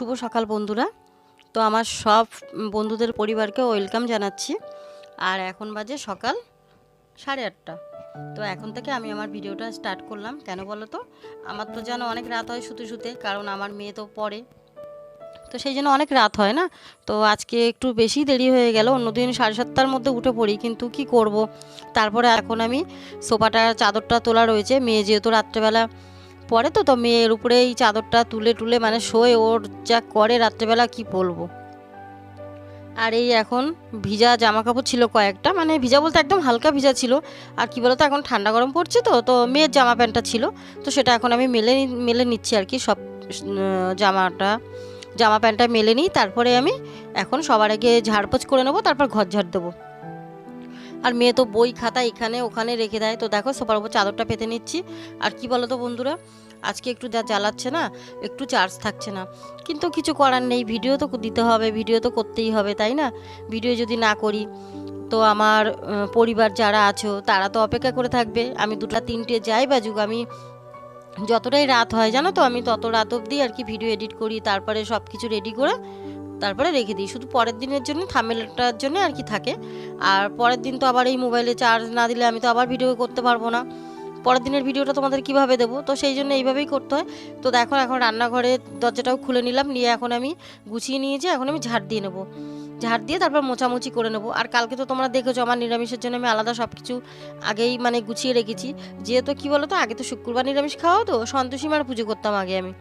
শুভ সকাল বন্ধুরা। তো আমার সব বন্ধুদের পরিবারকে ওয়েলকাম জানাচ্ছি। আর এখন বাজে সকাল সাড়ে আটটা। তো এখন থেকে আমি আমার ভিডিওটা স্টার্ট করলাম। কেন বলো তো? আমার তো যেন অনেক রাত হয় শুতে শুতে, কারণ আমার মেয়ে তো পড়ে। তো সেই জন্য অনেক রাত হয় না? তো আজকে একটু বেশি দেরি হয়ে গেল। অন্যদিন সাড়ে সাতটার মধ্যে উঠে পড়ি, কিন্তু কি করব? তারপরে এখন আমি সোফাটা, চাদরটা তোলা রয়েছে। মেয়ে যেহেতু রাত্রেবেলা পরে তো তো মেয়ের উপরে এই চাদরটা তুলে টুলে মানে শোয়ে ওর যা করে রাত্রেবেলা কি বলব? আর এই এখন ভিজা জামা কাপড় ছিল কয়েকটা মানে ভিজা বলতে একদম হালকা ভিজা ছিল। আর কি বলতো, এখন ঠান্ডা গরম পড়ছে তো তো মেয়ের জামা প্যান্টটা ছিল। তো সেটা এখন আমি মেলে মেলে নিচ্ছি আর কি সব জামাটা, জামা প্যান্টটা মেলে নিই। তারপরে আমি এখন সবার আগে ঝাড়পোছ করে নেব, তারপর ঘর ঝাড় দেবো। আর মেয়ে তো বই খাতা এখানে ওখানে রেখে দেয়। তো দেখো সোফার উপর চাদরটা পেতে নিচ্ছি। আর কি বলো তো বন্ধুরা আজকে একটু যা জ্বালাচ্ছে না, একটু চার্জ থাকছে না। কিন্তু কিছু করার নেই ভিডিও তো দিতে হবে ভিডিও তো করতেই হবে, তাই না? ভিডিও যদি না করি, তো আমার পরিবার যারা আছো, তারা তো অপেক্ষা করে থাকবে। আমি দুটা তিনটে যাই বাজুক, আমি যতটাই রাত হয়, জানো তো, আমি তত রাত অবধি আর কি ভিডিও এডিট করি, তারপরে সব কিছু রেডি করে তারপরে রেখে দিই। শুধু পরের দিনের জন্য, থামেলটার জন্য আর কি থাকে। আর পরের দিন তো আবার এই মোবাইলে চার্জ না দিলে আমি তো আবার ভিডিও করতে পারব না। পরের দিনের ভিডিওটা তোমাদের কীভাবে দেবো? তো সেই জন্য এইভাবেই করতে হয়। তো দেখো, এখন রান্নাঘরে দরজাটাও খুলে নিলাম, নিয়ে এখন আমি গুছিয়ে নিয়েছি, এখন আমি ঝাড় দিয়ে নেব। ঝাড় দিয়ে তারপর মোছামুছি করে নেব। আর কালকে তো তোমরা দেখেছ, আমার নিরামিষের জন্য আমি আলাদা সব কিছু আগেই মানে গুছিয়ে রেখেছি। যেহেতু কি বলো তো আগে তো শুক্রবার নিরামিষ খাওয়া তো সন্তোষীমার পুজো করতাম আগে আমি।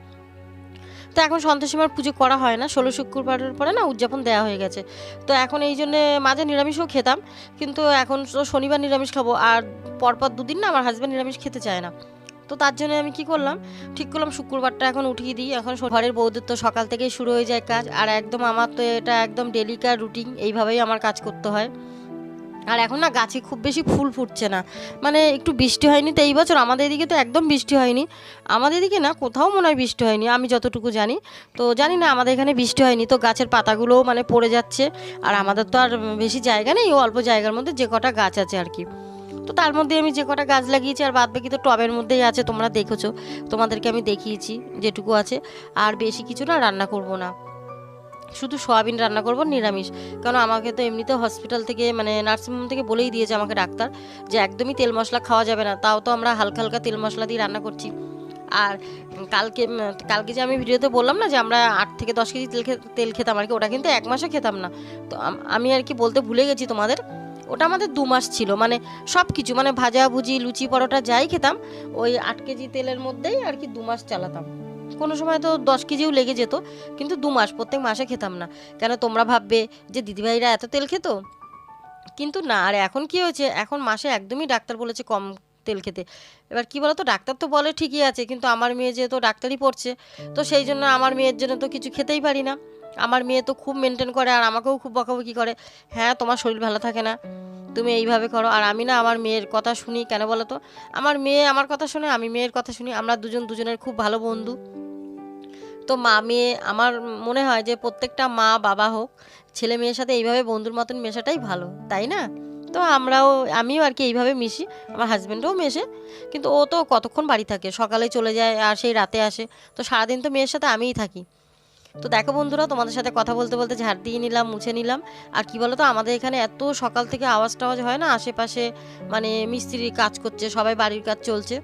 তো এখন সন্তোষীমার পুজো করা হয় না। ষোলো শুক্রবারের পরে না উদযাপন দেওয়া হয়ে গেছে। তো এখন এই জন্যে মাঝে নিরামিষও খেতাম, কিন্তু এখন তো শনিবার নিরামিষ খাব আর পরপর দুদিন না আমার হাজব্যান্ড নিরামিষ খেতে চায় না। তো তার জন্য আমি কি করলাম, ঠিক করলাম শুক্রবারটা এখন উঠিয়ে দিই। এখন ঘরের বৌদের তো সকাল থেকেই শুরু হয়ে যায় কাজ, আর একদম আমার তো এটা একদম ডেলিকার রুটিন এইভাবেই আমার কাজ করতে হয়। আর এখন না গাছে খুব বেশি ফুল ফুটছে না। মানে একটু বৃষ্টি হয়নি তো এই বছর, আমাদের এদিকে তো একদম বৃষ্টি হয়নি। আমাদের এদিকে না কোথাও মনে হয় বৃষ্টি হয়নি, আমি যতটুকু জানি। তো জানি না, আমাদের এখানে বৃষ্টি হয়নি। তো গাছের পাতাগুলোও মানে পড়ে যাচ্ছে। আর আমাদের তো আর বেশি জায়গা নেই অল্প জায়গার মধ্যে যে কটা গাছ আছে আর কি। তো তার মধ্যে আমি যে কটা গাছ লাগিয়েছি, আর বাদ বাকি তো টবের মধ্যেই আছে, তোমরা দেখেছ। তোমাদেরকে আমি দেখিয়েছি, যেটুকু আছে। আর বেশি কিছু না রান্না করব না। শুধু সয়াবিন রান্না করব, নিরামিষ। কারণ আমাকে তো এমনিতে হসপিটাল থেকে মানে নার্সিংহোম থেকে বলেই দিয়েছে আমাকে ডাক্তার যে একদমই তেল মশলা খাওয়া যাবে না, তাও তো আমরা হালকা হালকা তেল মশলা দিয়ে রান্না করছি। আর কালকে কালকে যে আমি ভিডিওতে বললাম না যে আমরা আট থেকে দশ কেজি তেল তেল খেতাম আর কি, ওটা কিন্তু এক মাসে খেতাম না। তো আমি আর কি বলতে ভুলে গেছি তোমাদের, ওটা আমাদের দু মাস ছিল মানে সব কিছু মানে ভাজা ভুজি লুচি পরোটা যাই খেতাম, ওই আট কেজি তেলের মধ্যেই আর কি দু মাস চালাতাম। কোনো সময় তো দশ কেজিও লেগে যেত, কিন্তু দু মাস, প্রত্যেক মাসে খেতাম না। কেন তোমরা ভাববে যে দিদিভাইরা এত তেল খেত? কিন্তু না, আর এখন কি হয়েছে? এখন মাসে একদমই ডাক্তার বলেছে কম তেল খেতে। এবার কি বলতো, ডাক্তার তো বলে ঠিকই আছে, কিন্তু আমার মেয়ে যেহেতু ডাক্তারই পড়ছে, তো সেই জন্য আমার মেয়ের জন্য তো কিছু খেতেই পারি না। আমার মেয়ে তো খুব মেনটেন করে, আর আমাকেও খুব বকাবকি করে। হ্যাঁ তোমার শরীর ভালো থাকে না, তুমি এইভাবে করো। আর আমি না, আমার মেয়ের কথা শুনি, কেন বলো তো আমার মেয়ে আমার কথা শুনে, আমি মেয়ের কথা শুনি, আমরা দুজন দুজনের খুব ভালো বন্ধু। তো মা মেয়ে আমার মনে হয় যে প্রত্যেকটা মা বাবা হোক, ছেলে মেয়ের সাথে এইভাবে বন্ধুর মতন মেশাটাই ভালো, তাই না? তো আমরাও, আমিও আর কি এইভাবে মিশি, আমার হাজব্যান্ডও মেশে, কিন্তু ও তো কতক্ষণ বাড়ি থাকে? সকালে চলে যায় আর সেই রাতে আসে, তো সারাদিন তো মেয়ের সাথে আমিই থাকি। তো দেখো বন্ধুরা, তোমাদের সাথে কথা বলতে বলতে ঝাড় দিয়ে নিলাম, মুছে নিলাম, আর কি বলো তো আমাদের এখানে এত সকাল থেকে আওয়াজ টাওয়াজ হয় না, আশেপাশে মানে মিস্ত্রি কাজ করছে, সবাই বাড়ির কাজ চলছে।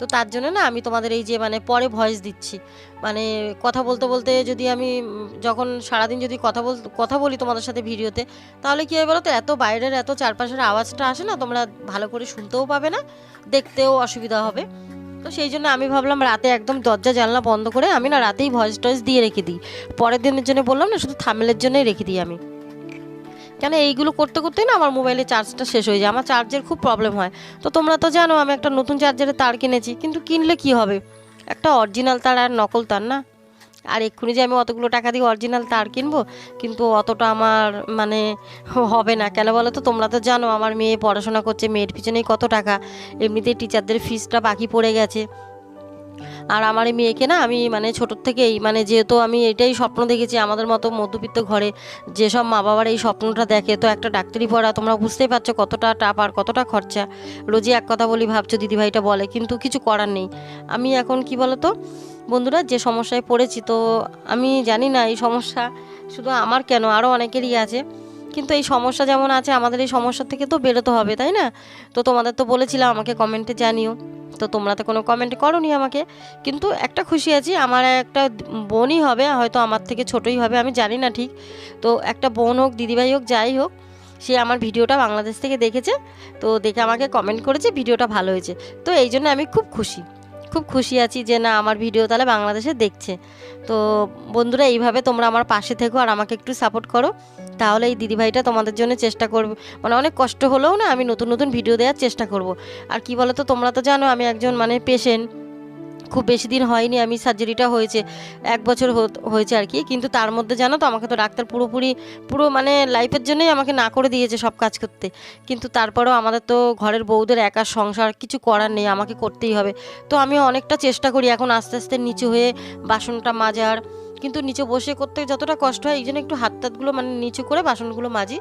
তো তার জন্য না আমি তোমাদের এই যে মানে পরে ভয়েস দিচ্ছি। মানে কথা বলতে বলতে যদি আমি যখন সারাদিন যদি কথা বল, কথা বলি তোমাদের সাথে ভিডিওতে, তাহলে কী হয় বলো তো এত বাইরের, এত চারপাশের আওয়াজটা আসে না, তোমরা ভালো করে শুনতেও পাবে না, দেখতেও অসুবিধা হবে। তো সেই জন্য আমি ভাবলাম রাতে একদম দরজা, জানলা বন্ধ করে আমি না রাতেই ভয়েস টয়েস দিয়ে রেখে দিই। পরের দিনের জন্য বললাম না, শুধু থামেলের জন্যই রেখে দিই আমি। কেন এইগুলো করতে করতেই না আমার মোবাইলে চার্জটা শেষ হয়ে যায়। আমার চার্জের খুব প্রবলেম হয়। তো তোমরা তো জানো, আমি একটা নতুন চার্জারের তার কিনেছি। কিন্তু কিনলে কি হবে? একটা অরিজিনাল তার আর নকল তার না? আর এক্ষুনি যে আমি অতগুলো টাকা দিয়ে অরিজিনাল তার কিনবো, কিন্তু অতটা আমার মানে হবে না। কেন বলো তো? তোমরা তো জানো, আমার মেয়ে পড়াশোনা করছে, মেয়ের পিছনেই কত টাকা। এমনিতেই টিচারদের ফিসটা বাকি পড়ে গেছে। আর আমার এই মেয়েকে না আমি মানে ছোটোর থেকেই মানে যেহেতু আমি এটাই স্বপ্ন দেখেছি আমাদের মতো মধ্যবিত্ত ঘরে, যেসব মা বাবার এই স্বপ্নটা দেখে, তো একটা ডাক্তারি পড়া তোমরা বুঝতেই পারছ কতটা টাপ আর কতটা খরচা। রোজই এক কথা বলি ভাবছ দিদিভাইটা বলে, কিন্তু কিছু করার নেই। আমি এখন কি বলো তো, বন্ধুরা যে সমস্যায় পড়েছি, তো আমি জানি না এই সমস্যা শুধু আমার কেন আরও অনেকেরই আছে। কিন্তু এই সমস্যা যেমন আছে, আমাদের এই সমস্যা থেকে তো বেরোতে হবে, তাই না? তো তোমাদের তো বলেছিলাম, আমাকে কমেন্টে জানিও। তো তোমরা তো কোনো কমেন্ট করনি আমাকে। কিন্তু একটা খুশি আছি, আমার একটা বোনই হবে, হয়তো আমার থেকে ছোটই হবে, আমি জানি না ঠিক। তো একটা বোন হোক, দিদিভাই হোক, যাই হোক, সে আমার ভিডিওটা বাংলাদেশ থেকে দেখেছে, তো দেখে আমাকে কমেন্ট করেছে, ভিডিওটা ভালো হয়েছে। তো এই জন্য আমি খুব খুশি খুব খুশি আছি যে না, আমার ভিডিও তাহলে বাংলাদেশে দেখছে। তো বন্ধুরা, এইভাবে তোমরা আমার পাশে থেকো আর আমাকে একটু সাপোর্ট করো। তাহলে এই দিদিভাইটা তোমাদের জন্য চেষ্টা করবে। মানে অনেক কষ্ট হলেও না আমি নতুন নতুন ভিডিও দেওয়ার চেষ্টা করব। আর কি বলো তো তোমরা তো জানো আমি একজন মানে পেশেন্ট খুব বেশি দিন হয়নি, আমি সার্জারিটা হয়েছে, এক বছর হয়েছে আর কি। কিন্তু তার মধ্যে জানো তো, আমাকে তো ডাক্তার পুরোপুরি, পুরো মানে লাইফের জন্যই আমাকে না করে দিয়েছে সব কাজ করতে। কিন্তু তারপরেও আমাদের তো ঘরের বউদের একা সংসার কিছু করার নেই, আমাকে করতেই হবে। তো আমি অনেকটা চেষ্টা করি এখন আস্তে আস্তে নিচু হয়ে বাসনটা মাজার কিন্তু নিচে বসে করতে যতটা কষ্ট হয়, এই জন্য একটু হাত টাতগুলো মানে নিচু করে বাসনগুলো মাজি।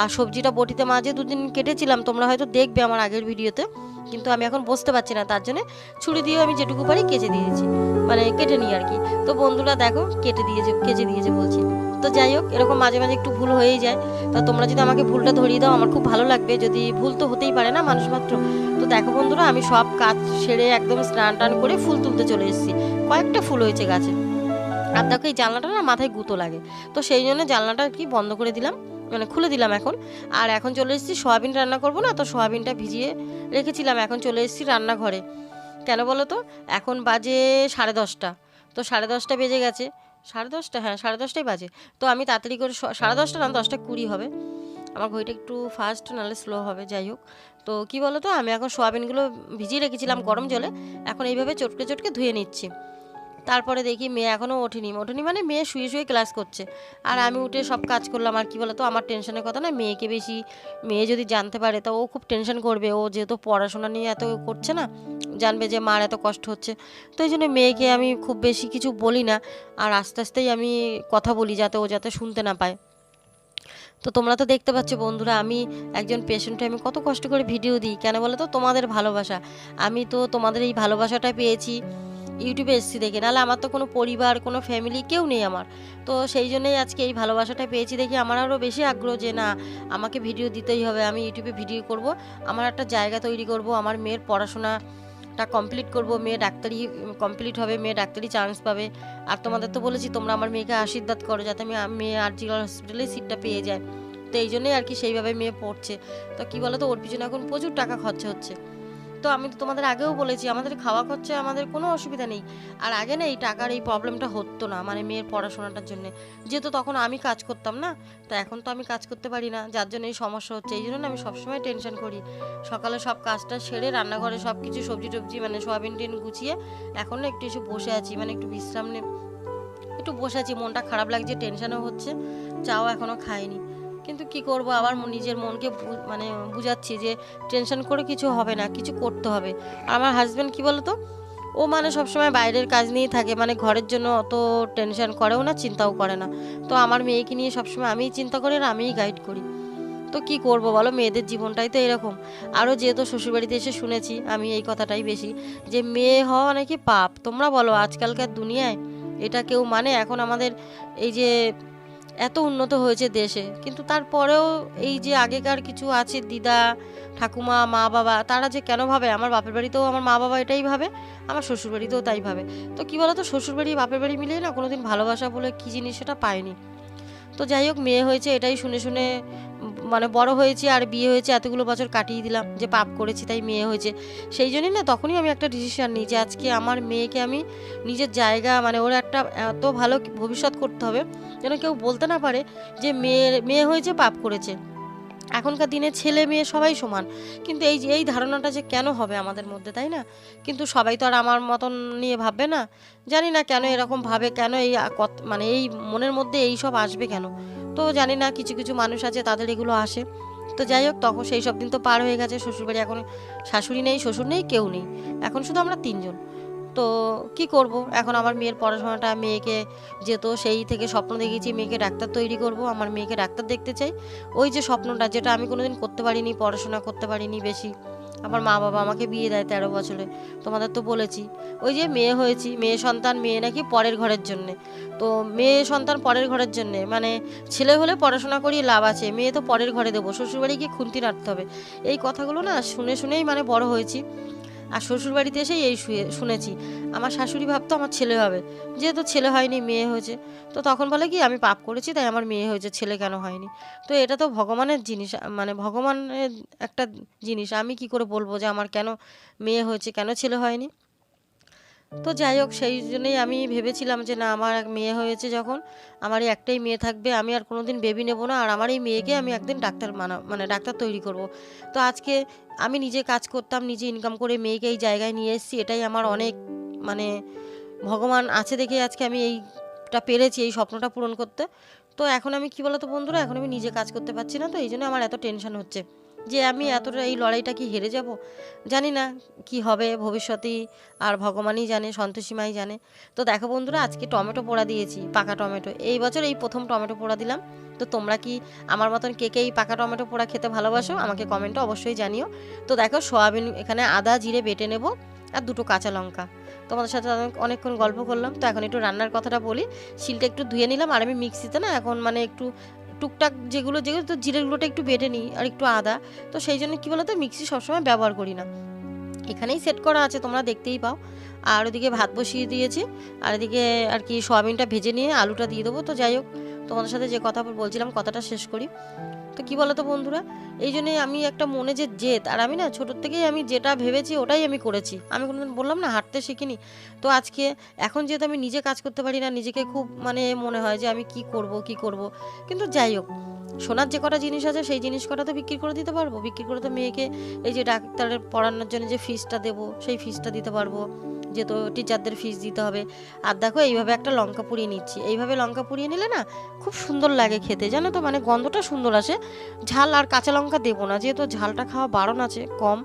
আর সবজিটা বটিতে মাঝে দুদিন কেটেছিলাম, তোমরা হয়তো দেখবে আমার আগের ভিডিওতে। কিন্তু আমি এখন বসতে পারছি না, তার জন্য ছুরি দিয়েও আমি যেটুকু পারি কেচে দিয়েছি। মানে কেটে নিই আর কি। তো বন্ধুরা দেখো, কেটে দিয়েছে কেচে দিয়েছে বলছি। তো যাই হোক, এরকম মাঝে মাঝে একটু ভুল হয়েই যায়। তা তোমরা যদি আমাকে ভুলটা ধরিয়ে দাও, আমার খুব ভালো লাগবে। যদি ভুল তো হতেই পারে না মানুষ মাত্র। তো দেখো বন্ধুরা, আমি সব কাজ সেরে একদম স্নান টান করে ফুল তুলতে চলে এসেছি। কয়েকটা ফুল হয়েছে গাছে। আর দেখো এই জানলাটা না মাথায় গুঁতো লাগে। তো সেই জন্য জানলাটা কি বন্ধ করে দিলাম মানে খুলে দিলাম এখন। আর এখন চলে এসেছি, সোয়াবিন রান্না করব না, তো সোয়াবিনটা ভিজিয়ে রেখেছিলাম, এখন চলে এসেছি রান্নাঘরে। কেন বলো তো? এখন বাজে সাড়ে দশটা, তো সাড়ে দশটা বেজে গেছে। সাড়ে দশটা? হ্যাঁ সাড়ে দশটাই বাজে। তো আমি তাড়াতাড়ি করে সাড়ে দশটা না, দশটা কুড়ি হবে। আমার ঘড়িটা একটু ফাস্ট নাহলে স্লো হবে, যাই হোক। তো কী বলো তো? আমি এখন সোয়াবিনগুলো ভিজিয়ে রেখেছিলাম গরম জলে, এখন এইভাবে চটকে চটকে ধুয়ে নিচ্ছি। তারপরে দেখি মেয়ে এখনও ওঠেনি। ওঠেনি মানে মেয়ে শুয়ে শুয়ে ক্লাস করছে। আর আমি উঠে সব কাজ করলাম। আর কি বলতো? আমার টেনশনের কথা না, মেয়েকে বেশি, মেয়ে যদি জানতে পারে, তা ও খুব টেনশন করবে। ও যেহেতু পড়াশোনা নিয়ে এত করছে না, জানবে যে মার এত কষ্ট হচ্ছে। তো এই জন্য মেয়েকে আমি খুব বেশি কিছু বলি না। আর আস্তে আস্তেই আমি কথা বলি যাতে ও যাতে শুনতে না পায়। তো তোমরা তো দেখতে পাচ্ছ বন্ধুরা, আমি একজন পেশেন্টে আমি কত কষ্ট করে ভিডিও দিই। কেন বলো তো তোমাদের ভালোবাসা। আমি তো তোমাদের এই ভালোবাসাটা পেয়েছি। ইউটিউবে এসেছি দেখে। নাহলে আমার তো কোনো পরিবার, কোনো ফ্যামিলি কেউ নেই আমার। তো সেই জন্যই আজকে এই ভালোবাসাটা পেয়েছি দেখে আমার আরও বেশি আগ্রহ যে, না, আমাকে ভিডিও দিতেই হবে, আমি ইউটিউবে ভিডিও করব। আমার একটা জায়গা তৈরি করব, আমার মেয়ের পড়াশোনাটা কমপ্লিট করব, মেয়ে ডাক্তারি কমপ্লিট হবে, মেয়ে ডাক্তারি চান্স পাবে। আর তোমাদের তো বলেছি, তোমরা আমার মেয়েকে আশীর্বাদ করো, যাতে আমি মেয়ে আর্জিগাল হসপিটালে সিটটা পেয়ে যায় তো এই জন্যই আর কি সেইভাবে মেয়ে পড়ছে। তো কী বলো তো ওর পিছনে এখন প্রচুর টাকা খরচা হচ্ছে। তো আমি তো তোমাদের আগেও বলেছি, আমাদের খাওয়া খরচা আমাদের কোনো অসুবিধা নেই। আর আগে না এই টাকার এই প্রবলেমটা হতো না মানে মেয়ের পড়াশোনাটার জন্য। যেহেতু তখন আমি কাজ করতাম না, তো এখন তো আমি কাজ করতে পারি না, যার জন্য এই সমস্যা হচ্ছে। এই জন্য আমি সবসময় টেনশন করি। সকালে সব কাজটা সেরে রান্নাঘরে সব কিছু সবজি টবজি মানে সোয়াবিন টিন গুছিয়ে এখন একটু এসে বসে আছি মানে একটু বিশ্রাম নে, একটু বসে আছি, মনটা খারাপ লাগছে টেনশনও হচ্ছে, চাও এখনও খাইনি। কিন্তু কি করব? আবার নিজের মনকে মানে বুঝাচ্ছি যে টেনশন করে কিছু হবে না, কিছু করতে হবে। আমার হাজব্যান্ড কি বলতো? ও মানে সবসময় বাইরের কাজ নিয়েই থাকে মানে ঘরের জন্য অত টেনশন করেও না, চিন্তাও করে না। তো আমার মেয়েকে নিয়ে সবসময় আমিই চিন্তা করি আর আমিই গাইড করি। তো কি করব বলো? মেয়েদের জীবনটাই তো এরকম। আরও যেহেতু শ্বশুরবাড়িতে এসে শুনেছি, আমি এই কথাটাই বেশি, যে মেয়ে হওয়া নাকি পাপ। তোমরা বলো, আজকালকার দুনিয়ায় এটা কেউ মানে? এখন আমাদের এই যে এত উন্নত হয়েছে দেশে। কিন্তু তারপরেও এই যে আগেকার কিছু আছে, দিদা, ঠাকুমা, মা, বাবা, তারা যে কেন ভাবে? আমার বাপের বাড়িতেও আমার মা বাবা এটাই ভাবে, আমার শ্বশুর বাড়িতেও তাই ভাবে। তো কী বলতো, শ্বশুর বাড়ি, বাপের বাড়ি মিলেই না কোনোদিন ভালোবাসা বলে কী জিনিস সেটা পায়নি। তো যাই হোক, মেয়ে হয়েছে এটাই শুনে শুনে মানে বড় হয়েছে আর বিয়ে হয়েছে, এতগুলো বছর কাটিয়ে দিলাম যে পাপ করেছি, তাই মেয়ে হয়েছে। সেই জন্যই না তখনই আমি একটা ডিসিশান নিই যে আজকে আমার মেয়েকে আমি নিজের জায়গা মানে ওর একটা এত ভালো ভবিষ্যৎ করতে হবে, যেন কেউ বলতে না পারে যে মেয়ে মেয়ে হয়েছে, পাপ করেছে। এখনকার দিনে ছেলে মেয়ে সবাই সমান। কিন্তু এই যে, এই ধারণাটা যে কেন হবে আমাদের মধ্যে, তাই না? কিন্তু সবাই তো আর আমার মতন নিয়ে ভাববে না। জানি না কেন এরকম ভাবে, কেন এই মানে এই মনের মধ্যে এই সব আসবে কেন? তো জানি না, কিছু কিছু মানুষ আছে, তাদের এগুলো আসে। তো যাই হোক, তখন সেই সব দিন তো পার হয়ে গেছে, শ্বশুরবাড়ি এখন শাশুড়ি নেই, শ্বশুর নেই, কেউ নেই। এখন শুধু আমরা তিনজন। তো কি করব? এখন আমার মেয়ের পড়াশোনাটা মেয়েকে যেত সেই থেকে স্বপ্ন দেখেছি মেয়েকে ডাক্তার তৈরি করব, আমার মেয়েকে ডাক্তার দেখতে চাই। ওই যে স্বপ্নটা যেটা আমি কোনোদিন করতে পারিনি, পড়াশোনা করতে পারিনি বেশি। আমার মা বাবা আমাকে বিয়ে দেয় তেরো বছরে, তোমাদের তো বলেছি। ওই যে মেয়ে হয়েছি, মেয়ে সন্তান, মেয়ে নাকি পরের ঘরের জন্যে। তো মেয়ে সন্তান পরের ঘরের জন্যে মানে ছেলে হলে পড়াশোনা করিয়ে লাভ আছে, মেয়ে তো পরের ঘরে দেবো, শ্বশুরবাড়ি গিয়ে খুন্তি নাড়তে হবে। এই কথাগুলো না শুনে শুনেই মানে বড় হয়েছি। আর শ্বশুরবাড়িতে এসেই এই শুয়ে, শুনেছি। আমার শাশুড়ি ভাবতো আমার ছেলে হবে। যেহেতু ছেলে হয়নি, মেয়ে হয়েছে। তো তখন বলে কি, আমি পাপ করেছি, তাই আমার মেয়ে হয়েছে, ছেলে কেন হয়নি? তো এটা তো ভগবানের জিনিস মানে ভগবানের একটা জিনিস। আমি কি করে বলব যে আমার কেন মেয়ে হয়েছে, কেন ছেলে হয়নি? তো যাই হোক, সেই জন্যই আমি ভেবেছিলাম যে না, আমার এক মেয়ে হয়েছে যখন, আমার একটাই মেয়ে থাকবে, আমি আর কোনো দিন বেবি নেব না, আর আমার এই মেয়েকে আমি একদিন ডাক্তার মানা মানে ডাক্তার তৈরি করব। তো আজকে আমি নিজে কাজ করতাম, নিজে ইনকাম করে মেয়েকে এই জায়গায় নিয়ে এসেছি, এটাই আমার অনেক মানে ভগবান আছে দেখে আজকে আমি এইটা পেরেছি, এই স্বপ্নটা পূরণ করতে। তো এখন আমি কি বলতো বন্ধুরা, এখন আমি নিজে কাজ করতে পারছি না, তো এই জন্য আমার এত টেনশন হচ্ছে। যে আমি এতটা এই লড়াইটা কি হেরে যাব? জানি না কি হবে ভবিষ্যতেই, আর ভগবানই জানে সন্তোষীমাই জানে। তো দেখো বন্ধুরা, আজকে টমেটো পোড়া দিয়েছি, পাকা টমেটো। এই বছর এই প্রথম টমেটো পোড়া দিলাম। তো তোমরা কি আমার মতন কে কে এই পাকা টমেটো পোড়া খেতে ভালোবাসো, আমাকে কমেন্টে অবশ্যই জানিও। তো দেখো সোয়াবিন, এখানে আদা, জিরে বেটে নেব, আর দুটো কাঁচা লঙ্কা। তোমাদের সাথে অনেক, অনেকক্ষণ গল্প করলাম। তো এখন একটু রান্নার কথাটা বলি। শিলটা একটু ধুয়ে নিলাম, আর আমি মিক্সিতে না এখন মানে একটু টুকটাক যেগুলো যেগুলো তো জিরেগুলোটা একটু বেটে নিই আর একটু আদা, তো সেই জন্য কী বলতো, মিক্সি সবসময় ব্যবহার করি না। এখানেই সেট করা আছে, তোমরা দেখতেই পাও। আর ওদিকে ভাত বসিয়ে দিয়েছি, আর এদিকে আর কি সোয়াবিনটা ভেজে নিয়ে আলুটা দিয়ে দেবো, তো যাই হোক, তোমাদের সাথে যে কথা বলছিলাম, কথাটা শেষ করি। তো কী বলো তো বন্ধুরা? এই জন্যই আমি একটা মনে যে জেদ, আর আমি না ছোটোর থেকেই আমি যেটা ভেবেছি ওটাই আমি করেছি। আমি কোনোদিন বললাম না, হাঁটতে শিখিনি। তো আজকে এখন যেহেতু আমি নিজে কাজ করতে পারি না, নিজেকে খুব মানে মনে হয় যে আমি কি করব কি করব। কিন্তু যাই হোক, সোনার যে কটা জিনিস আছে, সেই জিনিস কটা তো বিক্রি করে দিতে পারব। বিক্রি করে তো মেয়েকে এই যে ডাক্তারের পড়ানোর জন্য যে ফিসটা দেবো, সেই ফিসটা দিতে পারব। যেহেতু টিচারদের ফিস দিতে হবে। আর দেখো, এইভাবে একটা লঙ্কা পুড়িয়ে নিচ্ছি। এইভাবে লঙ্কা পুড়িয়ে নিলে না, খুব সুন্দর লাগে খেতে। জানো তো মানে গন্ধটা সুন্দর আসে। ঝাল আর কাঁচা লঙ্কা দেবো না, যেহেতু ঝালটা খাওয়া বারণ আছে, কম।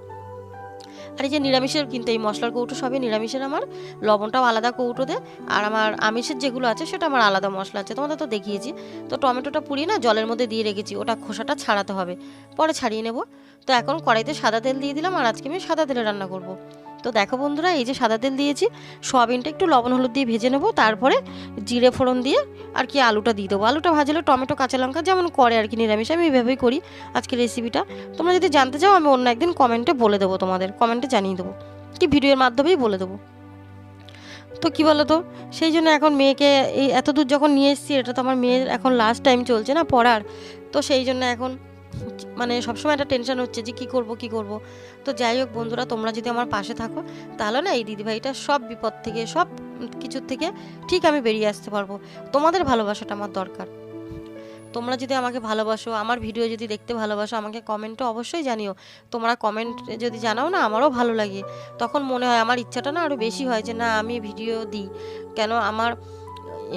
আর এই যে নিরামিষের কিন্তু এই মশলার কৌটো সবই নিরামিষের আমার। লবণটাও আলাদা কৌটো কৌটোতে আর আমার আমিষের যেগুলো আছে, সেটা আমার আলাদা মশলা আছে। তোমাদের তো দেখিয়েছি। তো টমেটোটা পুড়িয়ে না জলের মধ্যে দিয়ে রেখেছি, ওটা খোসাটা ছাড়াতে হবে। পরে ছাড়িয়ে নেব। তো এখন কড়াইতে সাদা তেল দিয়ে দিলাম, আর আজকে আমি সাদা তেলে রান্না করব। তো দেখো বন্ধুরা, এই যে সাদা তেল দিয়েছি, সোয়াবিনটা একটু লবণ হলুদ দিয়ে ভেজে নেব, তারপরে জিরে ফোড়ন দিয়ে আর কি আলুটা দিয়ে দেবো। আলুটা ভাজলে টমেটো, কাঁচা লঙ্কা যেমন করে আর কি, নিরামিষ, আমি এইভাবেই করি আজকে রেসিপিটা তোমরা যদি জানতে চাও, আমি অন্য একদিন কমেন্টে বলে দেবো তোমাদের কমেন্টে জানিয়ে দেবো। কি ভিডিওর মাধ্যমেই বলে দেবো। তো কী বলো তো সেই জন্য এখন মেয়েকে এই এত দূর যখন নিয়ে এসেছি, এটা তো আমার মেয়ের এখন লাস্ট টাইম চলছে না পড়ার, তো সেই জন্য এখন মানে সবসময় একটা টেনশন হচ্ছে যে কী করব কী করব। তো যাই হোক বন্ধুরা, তোমরা যদি আমার পাশে থাকো, তাহলে না এই দিদিভাইটা সব বিপদ থেকে, সব কিছুর থেকে ঠিক আমি বেরিয়ে আসতে পারব। তোমাদের ভালোবাসাটা আমার দরকার। তোমরা যদি আমাকে ভালোবাসো, আমার ভিডিও যদি দেখতে ভালোবাসো, আমাকে কমেন্টও অবশ্যই জানিও। তোমরা কমেন্ট যদি জানাও না, আমারও ভালো লাগে। তখন মনে হয় আমার ইচ্ছাটা না আরও বেশি হয় যে না, আমি ভিডিও দিই। কেন আমার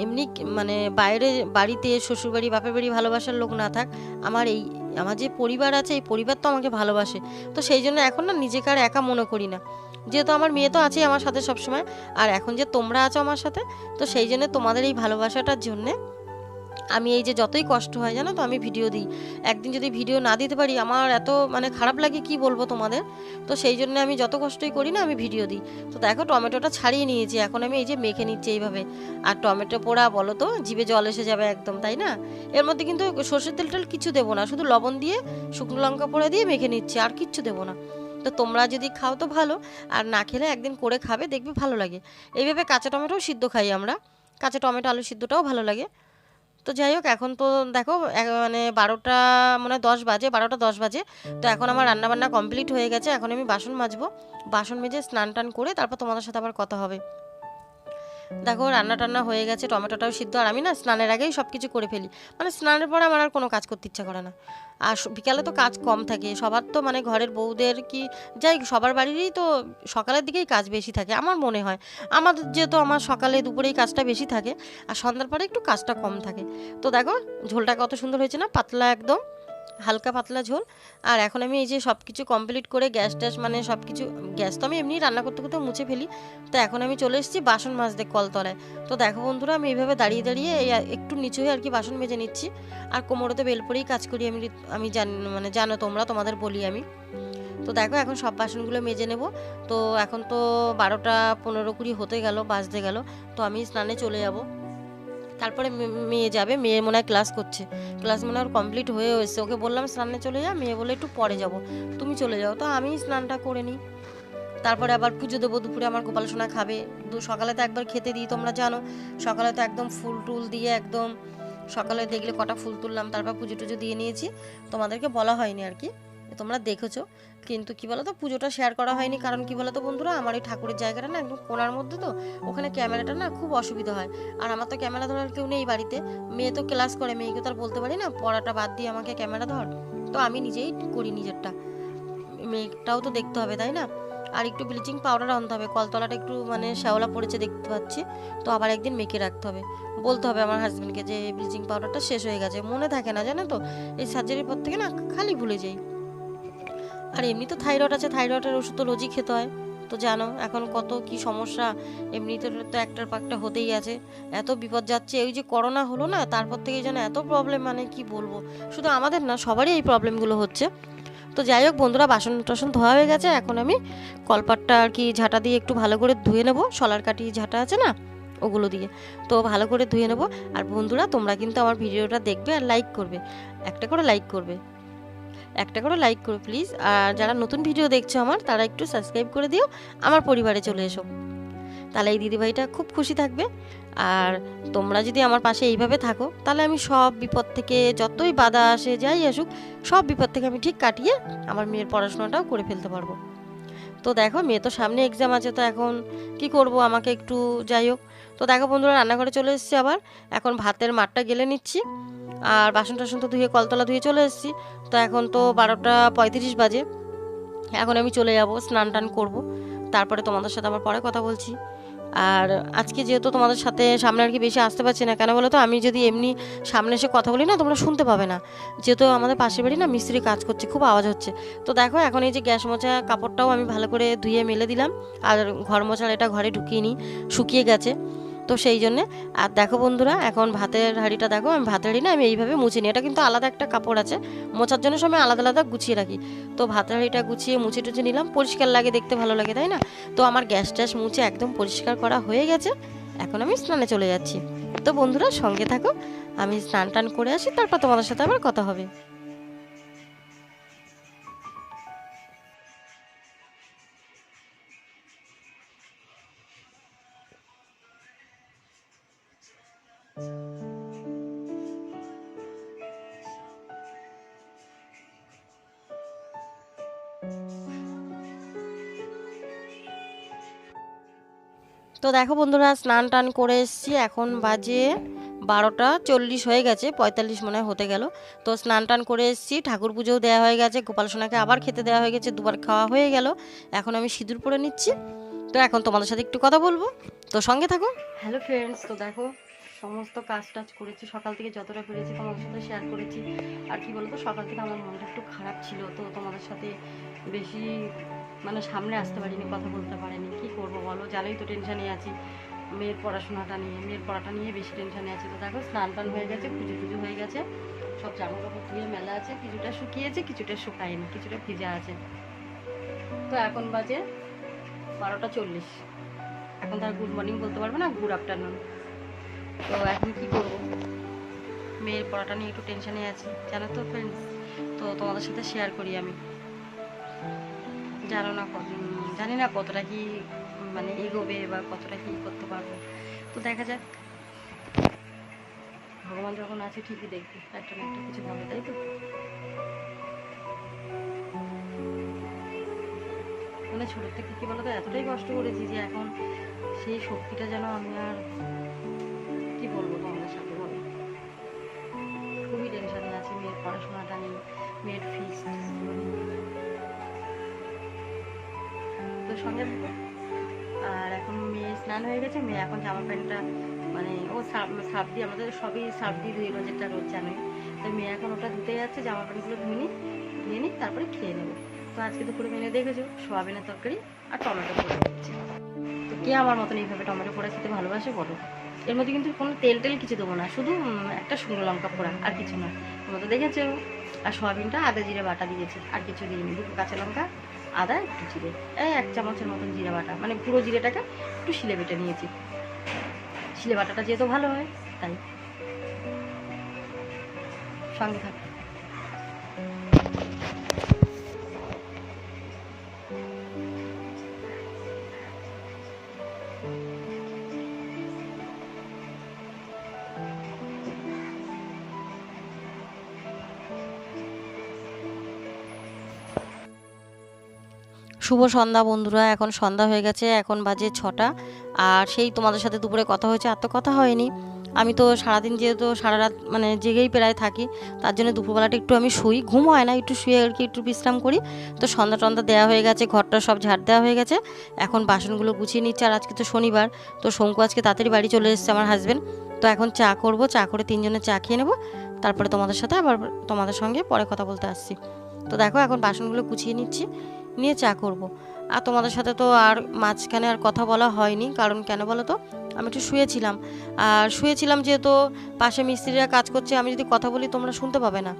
এমনি মানে বাইরে বাড়িতে শ্বশুরবাড়ি বাপের বাড়ি ভালোবাসার লোক না থাক, আমার এই, আমার যে পরিবার আছে, এই পরিবার তো আমাকে ভালোবাসে। তো সেই জন্য এখন না নিজেকে আর একা মনে করি না। যেহেতু আমার মেয়ে তো আছেই আমার সাথে সবসময়, আর এখন যে তোমরা আছো আমার সাথে, তো সেই জন্য তোমাদের এই ভালোবাসাটার জন্যে আমি এই যে যতই কষ্ট হয়, জানো তো আমি ভিডিও দিই। একদিন যদি ভিডিও না দিতে পারি, আমার এত মানে খারাপ লাগে কি বলব তোমাদের? তো সেই জন্য আমি যত কষ্টই করি না, আমি ভিডিও দিই। তো দেখো টমেটোটা ছাড়িয়ে নিয়েছি, এখন আমি এই যে মেখে নিচ্ছি এইভাবে। আর টমেটো পোড়া বলো তো, জিভে জল এসে যাবে একদম, তাই না? এর মধ্যে কিন্তু সর্ষের তেল টেল কিছু দেবো না, শুধু লবণ দিয়ে শুকনো লঙ্কা পোড়া দিয়ে মেখে নিচ্ছি, আর কিচ্ছু দেবো না। তো তোমরা যদি খাও তো ভালো, আর না খেলে একদিন করে খাবে, দেখবে ভালো লাগে। এইভাবে কাঁচা টমেটোও সিদ্ধ খাই আমরা। কাঁচা টমেটো, আলু সিদ্ধটাও ভালো লাগে। তো যাই হোক, এখন তো দেখো মানে বারোটা মানে দশ বাজে, বারোটা দশ বাজে। তো এখন আমার রান্নাবান্না কমপ্লিট হয়ে গেছে, এখন আমি বাসন মাজবো। বাসন মেজে স্নান টান করে তারপর তোমাদের সাথে আবার কথা হবে। দেখো রান্না টান্না হয়ে গেছে, টমেটোটাও সিদ্ধ, আর আমি না স্নানের আগেই সব কিছু করে ফেলি। মানে স্নানের পরে আমার আর কোনো কাজ করতে ইচ্ছা করে না। আর বিকালে তো কাজ কম থাকে, সবার তো মানে ঘরের বউদের কি, যাই সবার বাড়িরই তো সকালের দিকেই কাজ বেশি থাকে, আমার মনে হয়। আমাদের যেহেতু আমার সকালে দুপুরেই কাজটা বেশি থাকে, আর সন্ধ্যার পরে একটু কাজটা কম থাকে। তো দেখো, ঝোলটা কত সুন্দর হয়েছে না, পাতলা একদম। হালকা পাতলা ঝোল। আর এখন আমি এই যে সব কিছু কমপ্লিট করে গ্যাস ট্যাস মানে সব কিছু গ্যাস তো আমি এমনি রান্না করতে করতে মুছে ফেলি। তো এখন আমি চলে এসেছি বাসন মাজতে কলতলায়। তো দেখো বন্ধুরা, আমি এইভাবে দাঁড়িয়ে দাঁড়িয়ে এই একটু নিচু হয়ে আর কি বাসন মেজে নিচ্ছি। আর কোমরতে বেল পরেই কাজ করি আমি আমি জান মানে জানো তোমরা, তোমাদের বলি আমি। তো দেখো এখন সব বাসনগুলো মেজে নেব। তো এখন তো বারোটা পনেরো কুড়ি হতে গেল, বাজতে গেল। তো আমি স্নানে চলে যাব। তারপরে মেয়ে যাবে, মেয়ে মনে হয় ক্লাস করছে। ক্লাস মনে হয় কমপ্লিট হয়ে এসেছে। ওকে বললাম স্নানে চলে যা। মেয়ে বলে, একটু পরে যাব। তুমি চলে যাও। তো আমি স্নানটা করে নিই। তারপরে আবার পুজো দেবো, দুপুরে আমার গোপাল সোনা খাবে। দু সকালে তো একবার খেতে দিই, তোমরা জানো। সকালে তো একদম ফুল টুল দিয়ে একদম সকালে দেখলে কটা ফুল তুললাম, তারপর পুজো টুজো দিয়ে নিয়েছি। তোমাদেরকে বলা হয়নি আর কি। তোমরা দেখেছ। কিন্তু কি বলতো, পুজোটা শেয়ার করা হয়নি। কারণ কি বলতো বন্ধুরা, আমার ওই ঠাকুরের জায়গাটা না একদম কোনার মধ্যে তো, ওখানে ক্যামেরাটা না খুব অসুবিধা হয়। আর আমার তো ক্যামেরা ধরার কেউ নেই বাড়িতে। মেয়ে তো ক্লাস করে, মেয়েকে তো আর বলতে পারি না, পড়াটা বাদ দিয়ে আমাকে ক্যামেরা ধর। তো আমি নিজেই করি নিজেরটা। মেয়েটাও তো দেখতে হবে, তাই না? আর একটু ব্লিচিং পাউডার আনতে হবে। কলতলাটা একটু মানে শ্যাওলা পড়েছে দেখতে পাচ্ছি। তো আবার একদিন মেখে রাখতে হবে। বলতে হবে আমার হাজবেন্ডকে যে ব্লিচিং পাউডারটা শেষ হয়ে গেছে। মনে থাকে না, জানো তো? এই সার্জারির পর থেকে না খালি ভুলে যাই। আর এমনি তো থাইরয়েড আছে থাইরয়েডের ওষুধ তো রোজই খেতে হয়। তো জানো, এখন কত কি সমস্যা, এমনিতে তো একটার পাকটা হতেই আছে। এত বিপদ যাচ্ছে ওই যে করোনা হলো না, তারপর থেকে যেন এত প্রবলেম মানে কি বলব? শুধু আমাদের না, সবারই এই প্রবলেমগুলো হচ্ছে। তো যাই হোক বন্ধুরা বাসন টাসন ধোয়া হয়ে গেছে, এখন আমি কলপাটটা আর কি ঝাঁটা দিয়ে একটু ভালো করে ধুয়ে নেব সলার কাটি ঝাঁটা আছে না, ওগুলো দিয়ে। তো ভালো করে ধুয়ে নেব। আর বন্ধুরা, তোমরা কিন্তু আমার ভিডিওটা দেখবে আর লাইক করবে। একটা করে লাইক করবে। একটা করে লাইক করো প্লিজ আর যারা নতুন ভিডিও দেখছ আমার, তারা একটু সাবস্ক্রাইব করে দিও। আমার পরিবারে চলে এসো। তাহলে এই দিদিভাইটা খুব খুশি থাকবে। আর তোমরা যদি আমার পাশে এইভাবে থাকো, তাহলে আমি সব বিপদ থেকে যতই বাধা আসে, যাই আসুক, সব বিপদ থেকে আমি ঠিক কাটিয়ে আমার মেয়ের পড়াশোনাটাও করে ফেলতে পারব। তো দেখো, মেয়ে তো সামনে এক্সাম আছে, তো এখন কি করব আমাকে একটু যাই হোক। তো দেখো বন্ধুরা, রান্নাঘরে চলে এসেছি আবার। এখন ভাতের মাঠটা গেলে নিচ্ছি। আর বাসন টাসন তো ধুয়ে কলতলা ধুয়ে চলে এসেছি। তো এখন তো বারোটা পঁয়ত্রিশ বাজে। এখন আমি চলে যাব, স্নান টান করব। তারপরে তোমাদের সাথে আবার পরে কথা বলছি। আর আজকে যেহেতু তোমাদের সাথে সামনে আর কি বেশি আসতে পারছি না, কেন বলো তো? আমি যদি এমনি সামনে এসে কথা বলি না, তোমরা শুনতে পাবে না। যেহেতু আমাদের পাশের বাড়ি না, মিস্ত্রি কাজ করছে, খুব আওয়াজ হচ্ছে। তো দেখো, এখন এই যে গ্যাস মোছা কাপড়টাও আমি ভালো করে ধুয়ে মেলে দিলাম। আর ঘর মোছার এটা ঘরে ঢুকিয়ে নিই, শুকিয়ে গেছে। তো সেই জন্যে। আর দেখো বন্ধুরা, এখন ভাতের হাঁড়িটা দেখো, আমি ভাতের হাঁড়ি না, আমি এইভাবে মুছে নিই এটা কিন্তু আলাদা একটা কাপড় আছে। মোছার জন্য সময় আলাদা আলাদা গুছিয়ে রাখি। তো ভাতের হাঁড়িটা গুছিয়ে মুছে টুছে নিলাম, পরিষ্কার লাগে, দেখতে ভালো লাগে, তাই না? তো আমার গ্যাস ট্যাস মুছে একদম পরিষ্কার করা হয়ে গেছে। এখন আমি স্নানে চলে যাচ্ছি। তো বন্ধুরা, সঙ্গে থাকো, আমি স্নান টান করে আসি, তারপর তোমাদের সাথে আবার কথা হবে। তো দেখো বন্ধুরা, স্নান টান করে এসেছি। এখন বাজে বারোটা চল্লিশ হয়ে গেছে, পঁয়তাল্লিশ মনে হতে গেল। তো স্নান টান করে এসেছি, ঠাকুর পুজোও দেওয়া হয়ে গেছে, গোপাল সোনাকে আবার খেতে দেওয়া হয়ে গেছে, দুবার খাওয়া হয়ে গেল। এখন আমি সিঁদুর পরে নিচ্ছি। তো এখন তোমাদের সাথে একটু কথা বলব। তো সঙ্গে থাকো। হ্যালো ফ্রেন্ডস তো দেখো সমস্ত কাজ টাজ করেছি, সকাল থেকে যতটা পেরেছি তোমাদের সাথে শেয়ার করেছি। আর কি বলতো সকাল থেকে আমার মনটা একটু খারাপ ছিল, তো তোমাদের সাথে বেশি মানে সামনে আসতে পারিনি, কথা বলতে পারিনি। কি করব বলো? জানোই তো টেনশানে আছি। মেয়ের পড়াশোনাটা নিয়ে, মেয়ের পড়াটা নিয়ে বেশি টেনশানে আছি। তো দেখো, স্নান টান হয়ে গেছে, পুজো টুজো হয়ে গেছে। সব জামা কাপড় ধুয়ে মেলা আছে, কিছুটা শুকিয়েছে, কিছুটা শুকায়নি, কিছুটা ভিজা আছে। তো এখন বাজে বারোটা চল্লিশ। এখন তার গুড মর্নিং বলতে পারব না গুড আফটারনুন তো এখন কি করব? মেয়ের পড়াটা নিয়ে একটু টেনশানে আছি। জানো তো ফ্রেন্ডস তো তোমাদের সাথে শেয়ার করি আমি। জানো না জানি না কতটা কি মানে এগোবে বা কতটা কি করতে পারব। তো দেখা যাক। ভগবান যখন আছে ঠিকই দেখবে, একটা না একটা কিছু ভাবে তাই তো? মানে ছোটোর থেকে কি বলতো, এতটাই কষ্ট করেছি যে এখন সেই শক্তিটা যেন আমি আর পড়াশোনাটা নেই মেয়ের ফিস তো সঙ্গে। আর এখন মেয়ে স্নান হয়ে গেছে, মেয়ে এখন জামা প্যান্টটা মানে ও সার্ফ দিয়ে আমাদের সবই সার্ফ দিয়ে রোজ যেটা রোজ জানোই। তো তো মেয়ে এখন ওটা ধুতে যাচ্ছে, জামা প্যান্টগুলো ধুয়ে নিই ধুয়ে নিই, তারপরে খেয়ে নেব। তো আজকে দুপুরে মেনে দেখেছ, সোয়াবিনের তরকারি আর টমেটো পোড়া। হচ্ছে তো কে আমার মতন এইভাবে টমেটো পোড়া খেতে ভালোবাসে বলো? এর মধ্যে কিন্তু কোনো তেল টেল কিছু দেবো না, শুধু একটা শুকনো লঙ্কা পোড়া, আর কিছু না। তোমরা তো দেখেছ, আর সয়াবিনটা আদা জিরে বাটা দিয়েছি, আর কিছু দিইনি। দুটো কাঁচা লঙ্কা, আদা, একটু জিরে, এই এক চামচের মতন জিরে বাটা মানে পুরো জিরেটাকে একটু শিলে বেটে নিয়েছি। শিলে বাটাটা যেহেতু ভালো হয়, তাই। সঙ্গে থাক। শুভ সন্ধ্যা বন্ধুরা, এখন সন্ধ্যা হয়ে গেছে, এখন বাজে ছটা। আর সেই তোমাদের সাথে দুপুরে কথা হয়েছে, আর তো কথা হয়নি। আমি তো সারাদিন যেহেতু সারা রাত মানে জেগেই প্রায় থাকি, তার জন্য দুপুরবেলাটা একটু আমি শুই। ঘুম হয় না, একটু শুয়ে আর কি একটু বিশ্রাম করি। তো সন্ধ্যা টন্ধা দেওয়া হয়ে গেছে, ঘরটা সব ঝাড় দেওয়া হয়ে গেছে। এখন বাসনগুলো গুছিয়ে নিচ্ছে, আর আজকে তো শনিবার। তো শঙ্কু আজকে তাড়াতাড়ি বাড়ি চলে এসেছে আমার হাজব্যান্ড তো এখন চা করব, চা করে তিনজনে চা খেয়ে নেব। তারপরে তোমাদের সাথে আবার তোমাদের সঙ্গে পরে কথা বলতে আসছি। তো দেখো, এখন বাসনগুলো গুছিয়ে নিচ্ছি। নিয়ে চা করব। আর তোমাদের সাথে তো আর মাঝখানে আর কথা বলা হয়নি। কারণ কেন বলো তো? আমি একটু শুয়েছিলাম। আর শুয়েছিলাম যেহেতু পাশে মিস্ত্রিরা কাজ করছে, আমি যদি কথা বলি তোমরা শুনতে পাবে না।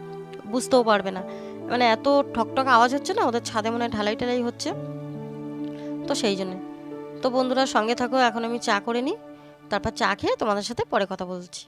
বুঝতেও পারবে না। মানে এত ঠকঠক আওয়াজ হচ্ছে না? ওদের ছাদে মনে হয় ঢালাই টালাই হচ্ছে। তো সেই জন্যে। তো বন্ধুরা সঙ্গে থাকো, এখন আমি চা করে নিই। তারপর চা খেয়ে তোমাদের সাথে পরে কথা বলছি।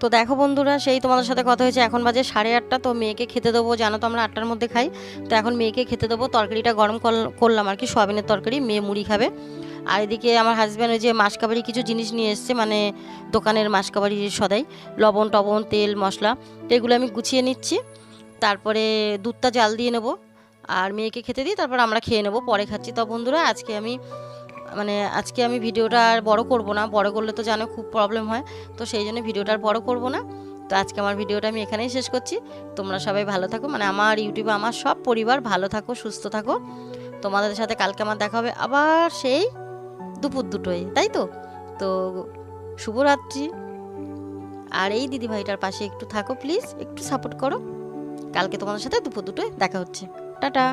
তো দেখো বন্ধুরা, সেই তোমাদের সাথে কথা হয়েছে। এখন বাজে সাড়ে আটটা, তো মেয়েকে খেতে দেবো। জানো তো আমরা আটটার মধ্যে খাই। তো এখন মেয়েকে খেতে দেবো। তরকারিটা গরম করল- করলাম আর কি, সোয়াবিনের তরকারি। মেয়ে মুড়ি খাবে। আর এদিকে আমার হাজব্যান্ড ওই যে মাসকাবারি কিছু জিনিস নিয়ে এসছে মানে দোকানের মাসকাবারি সদাই। লবণ, টবণ, তেল, মশলা, তো এগুলো আমি গুছিয়ে নিচ্ছি। তারপরে দুধটা জাল দিয়ে নেব। আর মেয়েকে খেতে দিই, তারপর আমরা খেয়ে নেব, পরে খাচ্ছি। তো বন্ধুরা, আজকে আমি মানে আজকে আমি ভিডিওটা আর বড় করব না, বড় করলে তো জানো খুব প্রবলেম হয়, তো সেই জন্য ভিডিওটা আর বড় করব না। তো আজকে আমার ভিডিওটা আমি এখানেই শেষ করছি। তোমরা সবাই ভালো থাকো মানে আমার ইউটিউবে আমার সব পরিবার ভালো থাকো, সুস্থ থাকো। তোমাদের সাথে কালকে আমার দেখা হবে আবার সেই দুপুর দুটোয়, তাই তো? তো শুভরাত্রি। আর এই দিদিভাইটার পাশে একটু থাকো প্লিজ একটু সাপোর্ট করো। কালকে তোমাদের সাথে দুপুর দুটোয় দেখা হচ্ছে। টাটা।